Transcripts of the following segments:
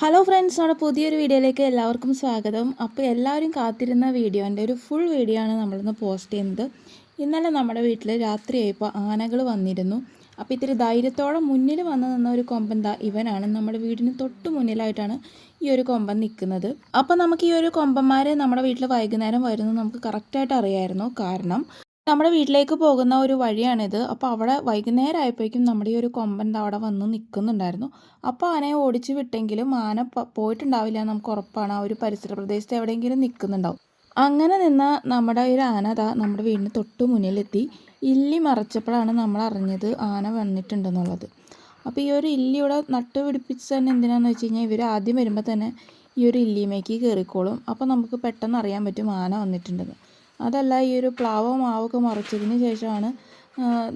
Hello friends നമ്മുടെ പുതിയൊരു വീഡിയോയിലേക്ക് എല്ലാവർക്കും സ്വാഗതം. അപ്പോൾ എല്ലാവരും കാത്തിരുന്ന വീഡിയോന്റെ ഒരു ഫുൾ വീഡിയോ ആണ് നമ്മളിന്ന് പോസ്റ്റ് ചെയ്യുന്നത്. ഇന്നലെ നമ്മുടെ വീട്ടിൽ രാത്രിയായപ്പോൾ ആനകൾ വന്നിരുന്നു. അപ്പോൾ ഇത്തിരി ധൈര്യത്തോടെ മുന്നിൽ വന്ന് നിന്ന ഒരു കൊമ്പൻ ദാ ഇവനാണ്. നമ്മുടെ വീടിന് തൊട്ട് മുന്നിലായിട്ടാണ് ഈ ഒരു കൊമ്പൻ നിൽക്കുന്നത്. അപ്പോൾ നമുക്ക് ഈ ഒരു കൊമ്പന്മാർ നമ്മുടെ വീട്ടിൽ വൈകുന്നേരം വരുന്നത് നമുക്ക് കറക്റ്റായിട്ട് അറിയായിരുന്നു. കാരണം നമ്മുടെ വീട്ടിലേക്ക് പോകുന്ന ഒരു വഴിയാണിത്. അപ്പോൾ അവിടെ വൈകുന്നേരം ആയപ്പോഴേക്കും നമ്മുടെ ഈ ഒരു കൊമ്പൻ അവിടെ വന്ന് നിൽക്കുന്നുണ്ടായിരുന്നു അപ്പോൾ ആനയെ ഓടിച്ചു വിട്ടെങ്കിലും ആന പോയിട്ടുണ്ടാവില്ല നമുക്ക് ഉറപ്പാണ്. ആ ഒരു പരിസര പ്രദേശത്ത് എവിടെയെങ്കിലും നിൽക്കുന്നുണ്ടാവും അങ്ങനെ നിന്ന നമ്മുടെ ഒരു ആന ദാ നമ്മുടെ വീടിന് തൊട്ട് മുന്നിലെത്തി. ഇല്ലി മറച്ചപ്പോഴാണ് നമ്മൾ അറിഞ്ഞത് ആന വന്നിട്ടുണ്ടെന്നുള്ളത്. അപ്പോൾ ഈ ഒരു ഇല്ലി ഇവിടെ നട്ടു പിടിപ്പിച്ച് തന്നെ എന്തിനാണെന്ന് വെച്ച് കഴിഞ്ഞാൽ ഇവർ ആദ്യം വരുമ്പോൾ തന്നെ ഈ ഒരു ഇല്ലിമേക്ക് കയറിക്കോളും. അപ്പോൾ നമുക്ക് പെട്ടെന്ന് അറിയാൻ പറ്റും ആന വന്നിട്ടുണ്ടെന്ന്. അതല്ല ഈ ഒരു പ്ലാവോ മാവൊക്കെ മുറിച്ചതിന് ശേഷമാണ്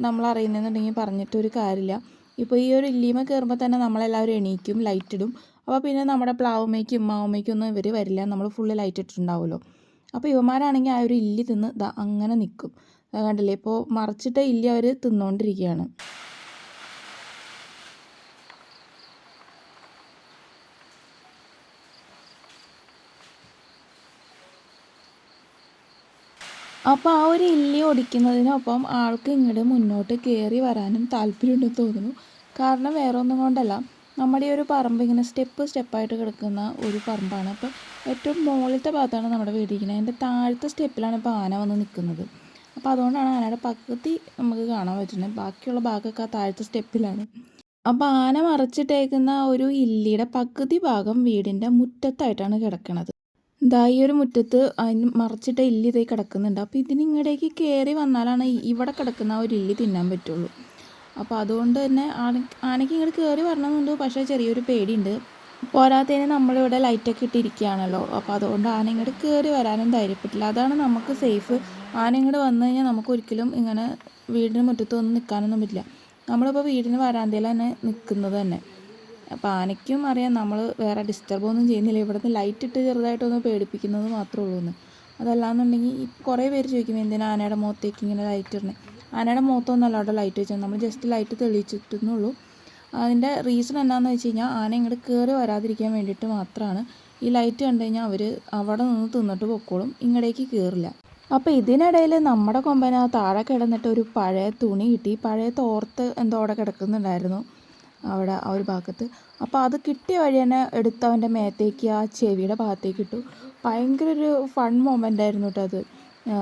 നമ്മൾ അറിയുന്നതെന്നുണ്ടെങ്കിൽ പറഞ്ഞിട്ടൊരു കാര്യമില്ല. ഇപ്പോൾ ഈ ഒരു ഇല്ലീമ കയറുമ്പോൾ തന്നെ നമ്മളെല്ലാവരും എണീക്കും ലൈറ്റ് ഇടും. അപ്പോൾ പിന്നെ നമ്മുടെ പ്ലാവുമ്മയ്ക്കും മാവുമ്മയ്ക്കും ഒന്നും ഇവർ വരില്ല. നമ്മൾ ഫുള്ള് ലൈറ്റ് ഇട്ടിട്ടുണ്ടാവുമല്ലോ. അപ്പോൾ ഇവന്മാരാണെങ്കിൽ ആ ഒരു ഇല്ലി തിന്ന് അങ്ങനെ നിൽക്കും കണ്ടില്ലേ? ഇപ്പോൾ മറിച്ചിട്ട ഇല്ലി അവർ തിന്നുകൊണ്ടിരിക്കുകയാണ് അപ്പോൾ ആ ഒരു ഇല്ലി ഒടിക്കുന്നതിനൊപ്പം ആൾക്ക് ഇങ്ങോട്ട് മുന്നോട്ട് കയറി വരാനും താല്പര്യമുണ്ടെന്ന് തോന്നുന്നു. കാരണം വേറെ ഒന്നും കൊണ്ടല്ല. നമ്മുടെ ഈ ഒരു പറമ്പ് ഇങ്ങനെ സ്റ്റെപ്പ് സ്റ്റെപ്പായിട്ട് കിടക്കുന്ന ഒരു പറമ്പാണ്. അപ്പോൾ ഏറ്റവും മുകളിലത്തെ ഭാഗത്താണ് നമ്മുടെ വീടിരിക്കുന്നത് അതിന്റെ താഴത്തെ സ്റ്റെപ്പിലാണ് ഇപ്പോൾ ആന വന്ന് നിൽക്കുന്നത്. അപ്പോൾ അതുകൊണ്ടാണ് ആനയുടെ പകുതി നമുക്ക് കാണാൻ പറ്റുന്നത്. ബാക്കിയുള്ള ഭാഗമൊക്കെ ആ താഴത്തെ സ്റ്റെപ്പിലാണ്. അപ്പോൾ ആന മറച്ചിട്ടേക്കുന്ന ഒരു ഇല്ലിയുടെ പകുതി ഭാഗം വീടിന്റെ മുറ്റത്തായിട്ടാണ് കിടക്കുന്നത് ദാ ഈ ഒരു മുറ്റത്ത് അതിന് മറച്ചിട്ട ഇല്ലി ഇതായി കിടക്കുന്നുണ്ട്. അപ്പോൾ ഇതിന് ഇങ്ങടേക്ക് കയറി വന്നാലാണ് ഇവിടെ കിടക്കുന്ന ആ ഒരു ഇല്ലി തിന്നാൻ പറ്റുള്ളൂ. അപ്പോൾ അതുകൊണ്ട് തന്നെ ആന ആനയ്ക്ക് ഇങ്ങോട്ട് കയറി വരണമെന്നുണ്ട് പക്ഷേ ചെറിയൊരു പേടിയുണ്ട്. പോരാത്തതിന് നമ്മളിവിടെ ലൈറ്റൊക്കെ ഇട്ടിരിക്കുകയാണല്ലോ. അപ്പോൾ അതുകൊണ്ട് ആന ഇങ്ങോട്ട് കയറി വരാനും ധൈര്യപ്പെട്ടില്ല. അതാണ് നമുക്ക് സേഫ് ആന ഇങ്ങോട്ട് വന്നു കഴിഞ്ഞാൽ നമുക്ക് ഒരിക്കലും ഇങ്ങനെ വീടിന് മുറ്റത്തൊന്നും നിൽക്കാനൊന്നും പറ്റില്ല. നമ്മളിപ്പോൾ വീടിന് വരാന്തയിൽ തന്നെ നിൽക്കുന്നത് തന്നെ. അപ്പോൾ ആനയ്ക്കും അറിയാം നമ്മൾ വേറെ ഡിസ്റ്റർബ് ഒന്നും ചെയ്യുന്നില്ല. ഇവിടുന്ന് ലൈറ്റ് ഇട്ട് ചെറുതായിട്ടൊന്ന് പേടിപ്പിക്കുന്നത് മാത്രമേ ഉള്ളൂ എന്ന്. അതല്ലാന്നുണ്ടെങ്കിൽ കുറേ പേര് ചോദിക്കും എന്തിനാ ആനയുടെ മുഖത്തേക്ക് ഇങ്ങനെ ലൈറ്റ് ഇടണേ ആനയുടെ മുഖത്തൊന്നല്ല അവിടെ ലൈറ്റ് വെച്ചാൽ നമ്മൾ ജസ്റ്റ് ലൈറ്റ് തെളിയിച്ചിട്ടുന്നുള്ളൂ. അതിന്റെ റീസൺ എന്താണെന്ന് വെച്ച് കഴിഞ്ഞാൽ ആന ഇങ്ങോട്ട് കയറി വരാതിരിക്കാൻ വേണ്ടിയിട്ട് മാത്രമാണ് ഈ ലൈറ്റ് കണ്ടു കഴിഞ്ഞാൽ അവർ അവിടെ നിന്ന് തിന്നിട്ട് പൊക്കോളും ഇങ്ങടേക്ക് കയറില്ല അപ്പോൾ ഇതിനിടയിൽ നമ്മുടെ കൊമ്പന താഴെ കിടന്നിട്ട് ഒരു പഴയ തുണി കിട്ടി. പഴയ തോർത്ത് എന്തോ അവിടെ കിടക്കുന്നുണ്ടായിരുന്നു. അവിടെ ആ ഒരു ഭാഗത്ത്. അപ്പോൾ അത് കിട്ടിയ വഴി തന്നെ എടുത്ത് അവന്റെ മേത്തേക്ക് ആ ചെവിയുടെ ഭാഗത്തേക്ക് ഇട്ടു. ഭയങ്കര ഒരു ഫൺ മൊമെന്റ് ആയിരുന്നു കേട്ടോ അത്.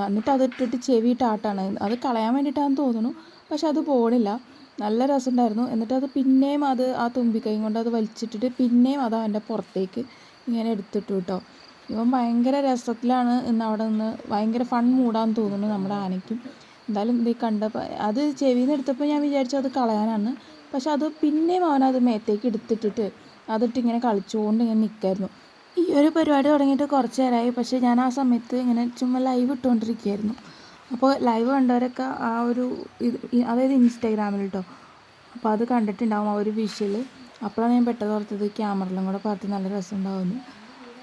എന്നിട്ട് അത് ഇട്ടിട്ട് ചെവി ആട്ടാണ്. അത് കളയാൻ വേണ്ടിയിട്ടാണെന്ന് തോന്നുന്നു. പക്ഷെ അത് പോണില്ല. നല്ല രസമുണ്ടായിരുന്നു. എന്നിട്ട് അത് പിന്നെയും അത് ആ തുമ്പിക്കൈ കൊണ്ട് അത് വലിച്ചിട്ടിട്ട് പിന്നെയും അത് അവന്റെ പുറത്തേക്ക് ഇങ്ങനെ എടുത്തിട്ടു കേട്ടോ ഇവൻ ഭയങ്കര രസത്തിലാണ് ഇന്ന് അവിടെ നിന്ന് ഭയങ്കര ഫൺ മൂടാന്ന് തോന്നുന്നു നമ്മുടെ ആനയ്ക്കും. എന്തായാലും ഇത് കണ്ടപ്പോൾ അത് ചെവിയിൽ നിന്ന് എടുത്തപ്പോൾ ഞാൻ വിചാരിച്ചു അത് കളയാനാണ്. പക്ഷെ അത് പിന്നെയും അവനത് മേത്തേക്ക് എടുത്തിട്ടിട്ട് അതിട്ടിങ്ങനെ കളിച്ചുകൊണ്ട് ഇങ്ങനെ നിൽക്കായിരുന്നു ഈ ഒരു പരിപാടി തുടങ്ങിയിട്ട് കുറച്ച് നേരമായി. പക്ഷേ ഞാൻ ആ സമയത്ത് ഇങ്ങനെ ചുമ്മാ ലൈവ് ഇട്ടുകൊണ്ടിരിക്കുകയായിരുന്നു അപ്പോൾ ലൈവ് കണ്ടവരൊക്കെ ആ ഒരു ഇത് അതായത് ഇൻസ്റ്റാഗ്രാമിൽ കേട്ടോ അപ്പോൾ അത് കണ്ടിട്ടുണ്ടാവും ആ ഒരു വിഷയിൽ അപ്പോഴാണ് ഞാൻ പെട്ടെന്ന് ഓർത്തത് ക്യാമറയിലും കൂടെ പകർത്തി നല്ല രസമുണ്ടാവുമെന്ന്.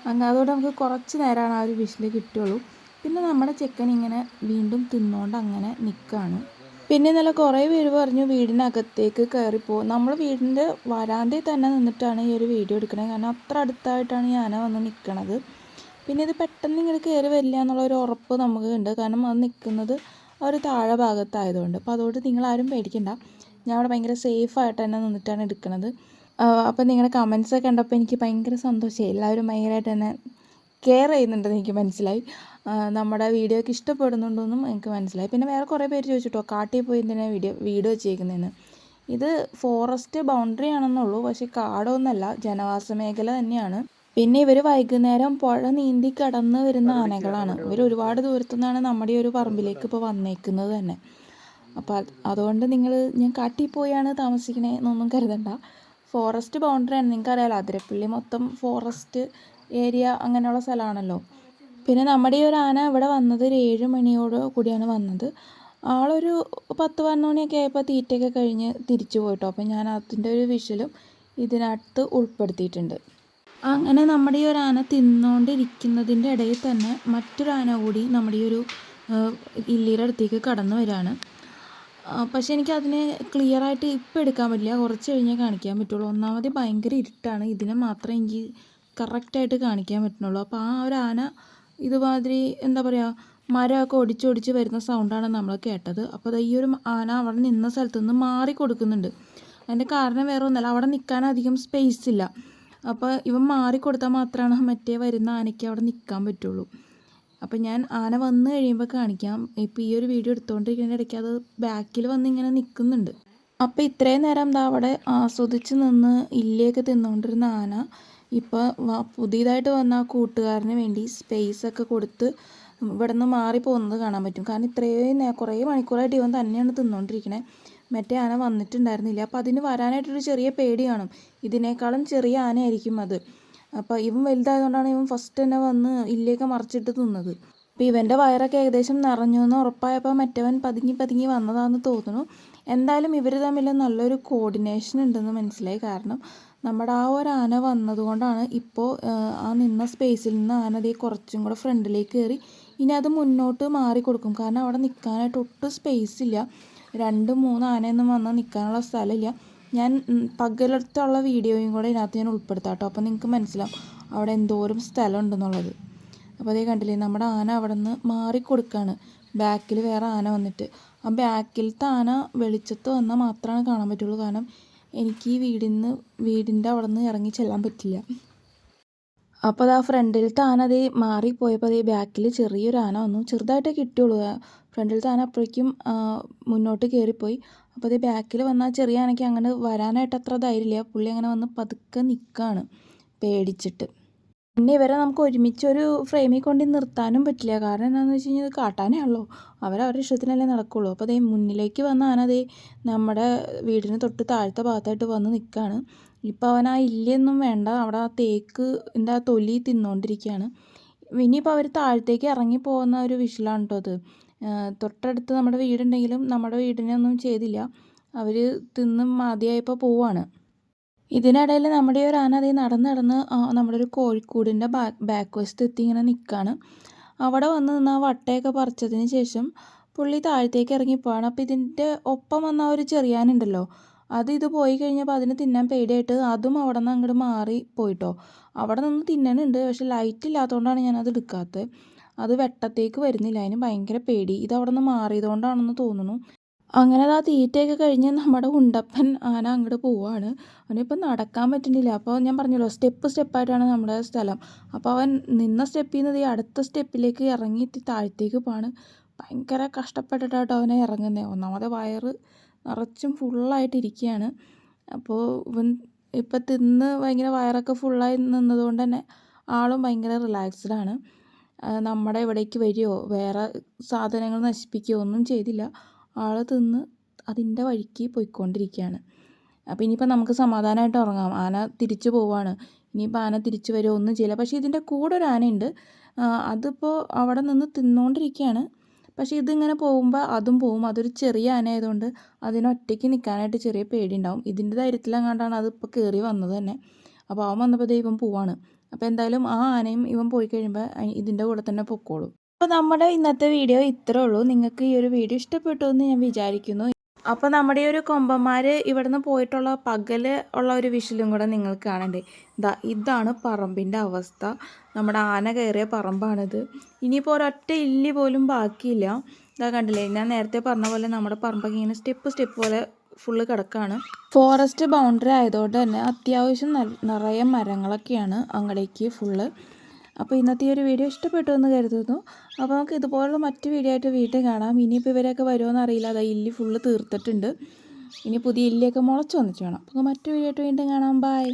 അങ്ങനെ അതുകൊണ്ട് നമുക്ക് കുറച്ച് നേരമാണ് ആ ഒരു വിഷയിൽ കിട്ടുകയുള്ളൂ. പിന്നെ നമ്മുടെ ചെക്കൻ ഇങ്ങനെ വീണ്ടും തിന്നുകൊണ്ട് അങ്ങനെ നിൽക്കുകയാണ് പിന്നെ നല്ല കുറേ പേര് പറഞ്ഞു വീടിനകത്തേക്ക് കയറിപ്പോകും നമ്മൾ വീടിന്റെ വരാന്തയിൽ തന്നെ നിന്നിട്ടാണ് ഈ ഒരു വീഡിയോ എടുക്കുന്നത് കാരണം അത്ര അടുത്തായിട്ടാണ് ആന വന്ന് നിൽക്കണത് പിന്നെ ഇത് പെട്ടെന്ന് ഇങ്ങനെ കയറി വരില്ല എന്നുള്ള ഒരു ഉറപ്പ് നമുക്ക് ഉണ്ട്. കാരണം അത് നിൽക്കുന്നത് ഒരു താഴെ ഭാഗത്തായതുകൊണ്ട് അപ്പോൾ അതുകൊണ്ട് നിങ്ങളാരും പേടിക്കണ്ട. ഞാൻ അവിടെ ഭയങ്കര സേഫായിട്ട് തന്നെ നിന്നിട്ടാണ് എടുക്കുന്നത് അപ്പോൾ നിങ്ങളുടെ കമൻസൊക്കെ കണ്ടപ്പോൾ എനിക്ക് ഭയങ്കര സന്തോഷമായി. എല്ലാവരും ഭയങ്കരമായിട്ട് തന്നെ കെയർ ചെയ്യുന്നുണ്ടെന്ന് എനിക്ക് മനസ്സിലായി. നമ്മുടെ വീഡിയോ ഒക്കെ ഇഷ്ടപ്പെടുന്നുണ്ടെന്നും എനിക്ക് മനസ്സിലായി. പിന്നെ വേറെ കുറേ പേര് ചോദിച്ചിട്ടോ കാട്ടിൽ പോയി എന്തിനാണ് വീഡിയോ വീഡിയോ വെച്ചേക്കുന്നതെന്ന് ഇത് ഫോറസ്റ്റ് ബൗണ്ടറി ആണെന്നുള്ളൂ പക്ഷേ കാടൊന്നല്ല ജനവാസ മേഖല തന്നെയാണ്. പിന്നെ ഇവർ വൈകുന്നേരം പുഴ നീന്തി കടന്ന് വരുന്ന ആനകളാണ്. ഇവർ ഒരുപാട് ദൂരത്തു നിന്നാണ് നമ്മുടെ ഒരു പറമ്പിലേക്ക് ഇപ്പോൾ വന്നേക്കുന്നത് തന്നെ. അപ്പോൾ അതുകൊണ്ട് നിങ്ങൾ ഞാൻ കാട്ടിൽ പോയാണ് താമസിക്കണേ എന്നൊന്നും കരുതണ്ട. ഫോറസ്റ്റ് ബൗണ്ടറിയാണ് നിങ്ങൾക്ക് അറിയാലോ അതിരപ്പള്ളി മൊത്തം ഫോറസ്റ്റ് ഏരിയ അങ്ങനെയുള്ള സ്ഥലമാണല്ലോ. പിന്നെ നമ്മുടെ ഈ ഒരു ആന ഇവിടെ വന്നത് ഒരു ഏഴ് മണിയോട് കൂടിയാണ് വന്നത്. ആളൊരു പത്ത് പതിനൊന്ന് മണിയൊക്കെ ആയപ്പോൾ തീറ്റയൊക്കെ കഴിഞ്ഞ് തിരിച്ചു പോയിട്ടോ. അപ്പോൾ ഞാൻ അതിന്റെ ഒരു വിഷലും ഇതിനകത്ത് ഉൾപ്പെടുത്തിയിട്ടുണ്ട്. അങ്ങനെ നമ്മുടെ ഈ ഒരു ആന തിന്നുകൊണ്ടിരിക്കുന്നതിന്റെ ഇടയിൽ തന്നെ മറ്റൊരു ആന കൂടി നമ്മുടെ ഈ ഒരു ഇല്ലിയുടെ അടുത്തേക്ക് കടന്നു വരികയാണ്. എനിക്ക് അതിനെ ക്ലിയർ ആയിട്ട് ഇപ്പം എടുക്കാൻ പറ്റില്ല. കുറച്ച് കഴിഞ്ഞേ കാണിക്കാൻ പറ്റുള്ളൂ. ഒന്നാമത് ഭയങ്കര ഇരുട്ടാണ്. ഇതിനെ മാത്രമേ എനിക്ക് കറക്റ്റായിട്ട് കാണിക്കാൻ പറ്റുന്നുള്ളൂ അപ്പോൾ ആ ഒരു ആന ഇതുമാതിരി എന്താ പറയുക മരമൊക്കെ ഒടിച്ചൊടിച്ച് വരുന്ന സൗണ്ടാണ് നമ്മൾ കേട്ടത്. അപ്പോൾ അത് ഈ ഒരു ആന അവിടെ നിന്ന സ്ഥലത്തു നിന്ന് മാറി കൊടുക്കുന്നുണ്ട്. അതിന്റെ കാരണം വേറെ ഒന്നല്ല അവിടെ നിൽക്കാൻ അധികം സ്പേസ് ഇല്ല. അപ്പോൾ ഇവൻ മാറി കൊടുത്താൽ മാത്രമാണ് മറ്റേ വരുന്ന ആനയ്ക്ക് അവിടെ നിൽക്കാൻ പറ്റുള്ളൂ. അപ്പം ഞാൻ ആന വന്നു കഴിയുമ്പോൾ കാണിക്കാം. ഇപ്പോൾ ഈ ഒരു വീഡിയോ എടുത്തുകൊണ്ടിരിക്കുന്ന ഇടയ്ക്ക് അത് ബാക്കിൽ വന്ന് ഇങ്ങനെ നിൽക്കുന്നുണ്ട് അപ്പോൾ ഇത്രയും നേരം എന്താ അവിടെ ആസ്വദിച്ച് നിന്ന് ഇല്ലയൊക്കെ തിന്നുകൊണ്ടിരുന്ന ആന ഇപ്പോൾ പുതിയതായിട്ട് വന്ന ആ കൂട്ടുകാരന് വേണ്ടി സ്പേസ് ഒക്കെ കൊടുത്ത് ഇവിടെ നിന്ന് മാറി പോകുന്നത് കാണാൻ പറ്റും. കാരണം ഇത്രയും കുറേ മണിക്കൂറായിട്ട് ഇവൻ തന്നെയാണ് തിന്നുകൊണ്ടിരിക്കണേ മറ്റേ ആന വന്നിട്ടുണ്ടായിരുന്നില്ല. അപ്പോൾ അതിന് വരാനായിട്ടൊരു ചെറിയ പേടി കാണും. ഇതിനേക്കാളും ചെറിയ ആനയായിരിക്കും അത്. അപ്പോൾ ഇവൻ വലുതായതുകൊണ്ടാണ് ഇവൻ ഫസ്റ്റ് തന്നെ വന്ന് ഇല്ലയൊക്കെ മറിച്ചിട്ട് തിന്നത്. അപ്പോൾ ഇവന്റെ വയറൊക്കെ ഏകദേശം നിറഞ്ഞു എന്ന് ഉറപ്പായപ്പോൾ മറ്റവൻ പതുങ്ങി പതുങ്ങി വന്നതാണെന്ന് തോന്നുന്നു. എന്തായാലും ഇവർ തമ്മിൽ നല്ലൊരു കോർഡിനേഷൻ ഉണ്ടെന്ന് മനസ്സിലായി. കാരണം നമ്മുടെ ആ ഒരു ആന വന്നതുകൊണ്ടാണ് ഇപ്പോൾ ആ നിന്ന സ്പേസിൽ നിന്ന് ആന ദേ കുറച്ചും കൂടെ ഫ്രണ്ടിലേക്ക് കയറി ഇനി അത് മുന്നോട്ട് മാറി കൊടുക്കും. കാരണം അവിടെ നിൽക്കാനായിട്ട് ഒട്ടും സ്പേസ് ഇല്ല. രണ്ട് മൂന്ന് ആനയൊന്നും വന്നാൽ നിൽക്കാനുള്ള സ്ഥലമില്ല. ഞാൻ പകലത്തുള്ള വീഡിയോയും കൂടെ ഇതിനകത്ത് ഞാൻ ഉൾപ്പെടുത്താം കേട്ടോ. അപ്പോൾ നിങ്ങൾക്ക് മനസ്സിലാവും അവിടെ എന്തോരം സ്ഥലം ഉണ്ടെന്നുള്ളത് അപ്പോൾ അതേ കണ്ടില്ലേ നമ്മുടെ ആന അവിടെ നിന്ന് മാറിക്കൊടുക്കുകയാണ് ബാക്കിൽ വേറെ ആന വന്നിട്ട്. ആ ബാക്കിലത്തെ ആന വെളിച്ചത്ത് വന്നാൽ മാത്രമാണ് കാണാൻ പറ്റുള്ളൂ. കാരണം എനിക്ക് ഈ വീടിന്ന് വീടിന്റെ അവിടെ നിന്ന് ഇറങ്ങി ചെല്ലാൻ പറ്റില്ല. അപ്പോൾ അത് ആ ഫ്രണ്ടിലത്തെ ആന അതേ മാറിപ്പോയപ്പോൾ അതേ ബാക്കിൽ ചെറിയൊരു ആന വന്നു. ചെറുതായിട്ടേ കിട്ടിയുള്ളൂ. ഫ്രണ്ടിലത്തെ ആന അപ്പോഴേക്കും മുന്നോട്ട് കയറിപ്പോയി. അപ്പോൾ അതേ ബാക്കിൽ വന്ന ചെറിയ ആനയ്ക്ക് അങ്ങനെ വരാനായിട്ട് അത്ര ധൈര്യമില്ല. പുള്ളി അങ്ങനെ വന്ന് പതുക്കെ നിൽക്കുകയാണ് പേടിച്ചിട്ട്. പിന്നെ ഇവരെ നമുക്ക് ഒരുമിച്ച് ഒരു ഫ്രെയിമിൽ കൊണ്ട് നിർത്താനും പറ്റില്ല. കാരണം എന്താണെന്ന് വെച്ച് കഴിഞ്ഞാൽ ഇത് കാട്ടാനേ ഉള്ളൂ. അവരവരുടെ ഇഷ്ടത്തിനല്ലേ നടക്കുള്ളൂ. അപ്പോൾ അതേ മുന്നിലേക്ക് വന്ന ആന നമ്മുടെ വീടിന് തൊട്ട് താഴത്തെ ഭാഗത്തായിട്ട് വന്ന് നിൽക്കുകയാണ് ഇപ്പോൾ അവൻ ആ ഇല്ലയൊന്നും വേണ്ട. അവിടെ ആ തേക്കിന്റെ ആ തൊലി തിന്നുകൊണ്ടിരിക്കുകയാണ് ഇനിയിപ്പോൾ അവർ താഴത്തേക്ക് ഇറങ്ങി പോകുന്ന ഒരു വിഷലാണ് കേട്ടോ അത്. തൊട്ടടുത്ത് നമ്മുടെ വീടുണ്ടെങ്കിലും നമ്മുടെ വീടിനൊന്നും ചെയ്തില്ല. അവർ തിന്ന് മതിയായപ്പോൾ പോവാണ്. ഇതിനിടയിൽ നമ്മുടെ ഒരു ആന അതേ നടന്ന് നടന്ന് നമ്മുടെ ഒരു കോഴിക്കൂടിന്റെ ബാക്ക് ബാക്ക് വശത്ത് എത്തി ഇങ്ങനെ നിൽക്കുകയാണ് അവിടെ വന്ന് നിന്ന് ആ വട്ടയൊക്കെ പറിച്ചതിന് ശേഷം പുള്ളി താഴത്തേക്ക് ഇറങ്ങിപ്പോവാണ്. അപ്പോൾ ഇതിന്റെ ഒപ്പം വന്ന ഒരു ചെറിയാനുണ്ടല്ലോ അത് ഇത് പോയി കഴിഞ്ഞപ്പോൾ അതിന് തിന്നാൻ പേടിയായിട്ട് അതും അവിടെ നിന്ന് അങ്ങോട്ട് മാറി പോയിട്ടോ. അവിടെ നിന്ന് തിന്നാനുണ്ട് പക്ഷെ ലൈറ്റ് ഇല്ലാത്തതുകൊണ്ടാണ് ഞാൻ അത് എടുക്കാത്തത്. അത് വെട്ടത്തേക്ക് വരുന്നില്ല അതിന് ഭയങ്കര പേടി. ഇത് അവിടെ നിന്ന് മാറിയതുകൊണ്ടാണെന്ന് തോന്നുന്നു. അങ്ങനെ ആ തീറ്റയൊക്കെ കഴിഞ്ഞ് നമ്മുടെ ഉണ്ടപ്പൻ ആന അങ്ങോട്ട് പോവാണ്. അവനിപ്പം നടക്കാൻ പറ്റുന്നില്ല. അപ്പോൾ ഞാൻ പറഞ്ഞല്ലോ സ്റ്റെപ്പ് സ്റ്റെപ്പായിട്ടാണ് നമ്മുടെ സ്ഥലം. അപ്പോൾ അവൻ നിന്ന സ്റ്റെപ്പിൽ നിന്ന് ഈ അടുത്ത സ്റ്റെപ്പിലേക്ക് ഇറങ്ങി താഴത്തേക്ക് പോവാണ്. ഭയങ്കര കഷ്ടപ്പെട്ടിട്ടാട്ടോ അവനെ ഇറങ്ങുന്നത് ഒന്നാമതെ വയറ് നിറച്ചും ഫുള്ളായിട്ടിരിക്കുകയാണ് അപ്പോൾ ഇവൻ ഇപ്പം തിന്ന് ഭയങ്കര വയറൊക്കെ ഫുള്ളായി നിന്നതുകൊണ്ട് തന്നെ ആളും ഭയങ്കര റിലാക്സ്ഡാണ് നമ്മുടെ ഇവിടേക്ക് വരികയോ വേറെ സാധനങ്ങൾ നശിപ്പിക്കുകയോ ഒന്നും ചെയ്തില്ല. ആൾ തിന്ന് അതിന്റെ വഴിക്ക് പോയിക്കൊണ്ടിരിക്കുകയാണ്. അപ്പോൾ ഇനിയിപ്പോൾ നമുക്ക് സമാധാനമായിട്ട് ഉറങ്ങാം. ആന തിരിച്ചു പോവാണ്. ഇനിയിപ്പോൾ ആന തിരിച്ചു വരുമോ ഒന്നും ചെയ്യില്ല. പക്ഷേ ഇതിന്റെ കൂടെ ഒരു ആനയുണ്ട്. അതിപ്പോൾ അവിടെ നിന്ന് തിന്നുകൊണ്ടിരിക്കുകയാണ് പക്ഷേ ഇതിങ്ങനെ പോകുമ്പോൾ അതും പോവും. അതൊരു ചെറിയ ആന ആയതുകൊണ്ട് അതിനൊറ്റയ്ക്ക് നിൽക്കാനായിട്ട് ചെറിയ പേടിയുണ്ടാവും. ഇതിന്റെ ധൈര്യത്തിലെങ്ങാണ്ടാണ് അതിപ്പോൾ കയറി വന്നത് തന്നെ. അപ്പോൾ അവൻ വന്നപ്പോൾ ഇവൻ പോവാണ്. അപ്പോൾ എന്തായാലും ആ ആനയും ഇവൻ പോയി കഴിയുമ്പോൾ ഇതിന്റെ കൂടെ തന്നെ പൊക്കോളും. അപ്പോൾ നമ്മുടെ ഇന്നത്തെ വീഡിയോ ഇത്രേ ഉള്ളൂ. നിങ്ങൾക്ക് ഈ ഒരു വീഡിയോ ഇഷ്ടപ്പെട്ടു എന്ന് ഞാൻ വിചാരിക്കുന്നു. അപ്പോൾ നമ്മുടെ ഈ ഒരു കൊമ്പന്മാർ ഇവിടുന്ന് പോയിട്ടുള്ള പകൽ ഉള്ള ഒരു വിഷലും കൂടെ നിങ്ങൾക്ക് കാണണ്ടേ? ഇതാ ഇതാണ് പറമ്പിന്റെ അവസ്ഥ. നമ്മുടെ ആന കയറിയ പറമ്പാണിത്. ഇനിയിപ്പോൾ ഒരൊറ്റ ഇല്ലി പോലും ബാക്കിയില്ല. ഇതാ കണ്ടില്ലേ ഞാൻ നേരത്തെ പറഞ്ഞ പോലെ നമ്മുടെ പറമ്പൊക്കെ ഇങ്ങനെ സ്റ്റെപ്പ് സ്റ്റെപ്പ് പോലെ ഫുള്ള് കിടക്കാണ്. ഫോറസ്റ്റ് ബൗണ്ടറി ആയതുകൊണ്ട് തന്നെ അത്യാവശ്യം നിറയെ മരങ്ങളൊക്കെയാണ് അങ്ങടേക്ക് ഫുള്ള്. അപ്പോൾ ഇന്നത്തെ ഈ ഒരു വീഡിയോ ഇഷ്ടപ്പെട്ടു എന്ന് കരുതുന്നു. അപ്പോൾ നമുക്ക് ഇതുപോലുള്ള മറ്റു വീഡിയോ ആയിട്ട് വീട്ടിൽ കാണാം. ഇനിയിപ്പോൾ ഇവരൊക്കെ വരുമോ എന്നറിയില്ല അത് ഇല്ലി ഫുള്ള് തീർത്തിട്ടുണ്ട്. ഇനി പുതിയ ഇല്ലിയൊക്കെ മുളച്ച് വന്നിട്ട് വേണം. അപ്പോൾ മറ്റു വീഡിയോ ആയിട്ട് വീണ്ടും കാണാം. ബൈ